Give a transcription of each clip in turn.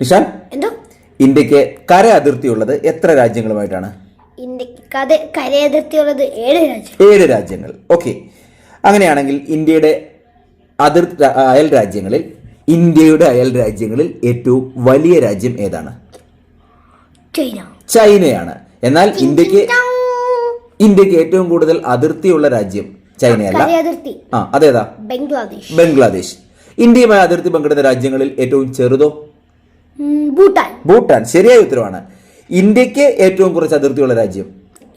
നിഷാൻ? എന്തോ? ഇന്ത്യയ്ക്ക് കര അതിർത്തിയുള്ളത് എത്ര രാജ്യങ്ങളുമായിട്ടാണ്? ഇന്ത്യയ്ക്ക് കരയതിർത്തിയുള്ളത് ഏഴ് രാജ്യം ഏഴ് രാജ്യങ്ങൾ. ഓക്കെ. അങ്ങനെയാണെങ്കിൽ ഇന്ത്യയുടെ അതിർ അയൽ രാജ്യങ്ങളിൽ ഇന്ത്യയുടെ അയൽ രാജ്യങ്ങളിൽ ഏറ്റവും വലിയ രാജ്യം ഏതാണ്? ചൈന. ചൈനയാണ്. എന്നാൽ ഇന്ത്യയ്ക്ക് ഇന്ത്യയ്ക്ക് ഏറ്റവും കൂടുതൽ അതിർത്തിയുള്ള രാജ്യം ചൈനയല്ല. ആ അതേതാ? ബംഗ്ലാദേശ്. ബംഗ്ലാദേശ്. ഇന്ത്യയുമായി അതിർത്തി പങ്കിടുന്ന രാജ്യങ്ങളിൽ ഏറ്റവും ചെറുതോ ഭൂട്ടാൻ. ഭൂട്ടാൻ. ശരിയായ ഉത്തരവാണ്. ഇന്ത്യയ്ക്ക് ഏറ്റവും കുറച്ച് അതിർത്തിയുള്ള രാജ്യം?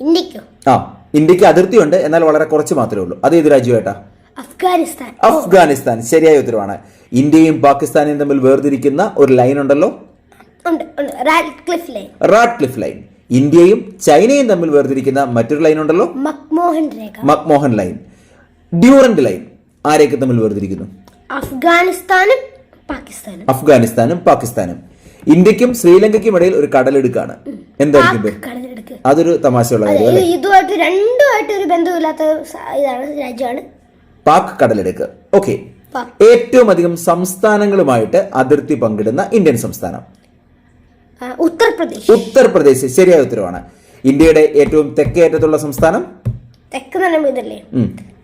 ഇന്ത്യക്കോ? ആ ഇന്ത്യയ്ക്ക് അതിർത്തിയുണ്ട്. എന്നാൽ വളരെ കുറച്ച് മാത്രമേ ഉള്ളൂ. അത് ഏത് രാജ്യമായിട്ടാ? അഫ്ഗാനിസ്ഥാൻ. അഫ്ഗാനിസ്ഥാൻ. ശരിയായ ഉത്തരവാണ്. ഇന്ത്യയും പാകിസ്ഥാനും തമ്മിൽ വേർതിരിക്കുന്ന ഒരു ലൈൻ ഉണ്ടല്ലോ? ഉണ്ട് ഉണ്ട്. ലൈൻ ഇന്ത്യയും ചൈനയും തമ്മിൽ വേർതിരിക്കുന്ന മറ്റൊരു ലൈൻ ഉണ്ടല്ലോ? മക്മോഹൻ രേഖ. മക്മോഹൻ ലൈൻ ഡ്യൂറന്റ് ലൈൻ ആരെയൊക്കെ തമ്മിൽ വേർതിരിക്കുന്നു? അഫ്ഗാനിസ്ഥാനും പാകിസ്ഥാനും. അഫ്ഗാനിസ്ഥാനും പാകിസ്ഥാനും. ഇന്ത്യക്കും ശ്രീലങ്കയ്ക്കും ഇടയിൽ ഒരു കടലെടുക്കാണ്. എന്തായിരിക്കും അതൊരു തമാശയുള്ള കാര്യം ഇത് ഇതുമായിട്ട് രണ്ടുമായിട്ട് ഒരു ബന്ധമില്ലാത്ത ഇതാണ് രാജ്യമാണ്. പാക് കടലെടുക്ക്. ഓക്കെ. ഏറ്റവും അധികം സംസ്ഥാനങ്ങളുമായിട്ട് അതിർത്തി പങ്കിടുന്ന ഇന്ത്യൻ സംസ്ഥാനം? ഉത്തർപ്രദേശ്. ഉത്തർപ്രദേശ്. ശരിയായ ഉത്തരവാണ്. ഇന്ത്യയുടെ ഏറ്റവും തെക്കേ അറ്റത്തുള്ള സംസ്ഥാനം? തെക്ക് തന്നെ ഇതല്ലേ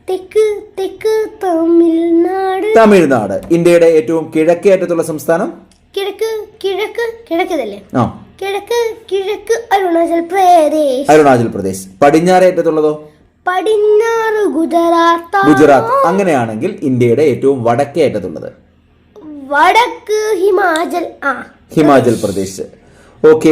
തെക്ക് തെക്ക് തമിഴ്നാട്. തമിഴ്നാട്. ഇന്ത്യയുടെ ഏറ്റവും കിഴക്കേ അറ്റത്തുള്ള സംസ്ഥാനം? കിഴക്ക് കിഴക്ക് കിഴക്കതല്ലേ? ആ. കിഴക്ക് കിഴക്ക് അരുണാചൽ പ്രദേശ്. അരുണാചൽ പ്രദേശ്. പടിഞ്ഞാറേ അറ്റത്തുള്ളതോ പടിഞ്ഞാറ് ഗുജറാത്ത്. ഗുജറാത്ത്. അങ്ങനെയാണെങ്കിൽ ഇന്ത്യയുടെ ഏറ്റവും വടക്കേ അറ്റത്തുള്ളത് വടക്ക് ഹിമാചൽ. ആ. ഹിമാചൽ പ്രദേശ്. ഓക്കെ.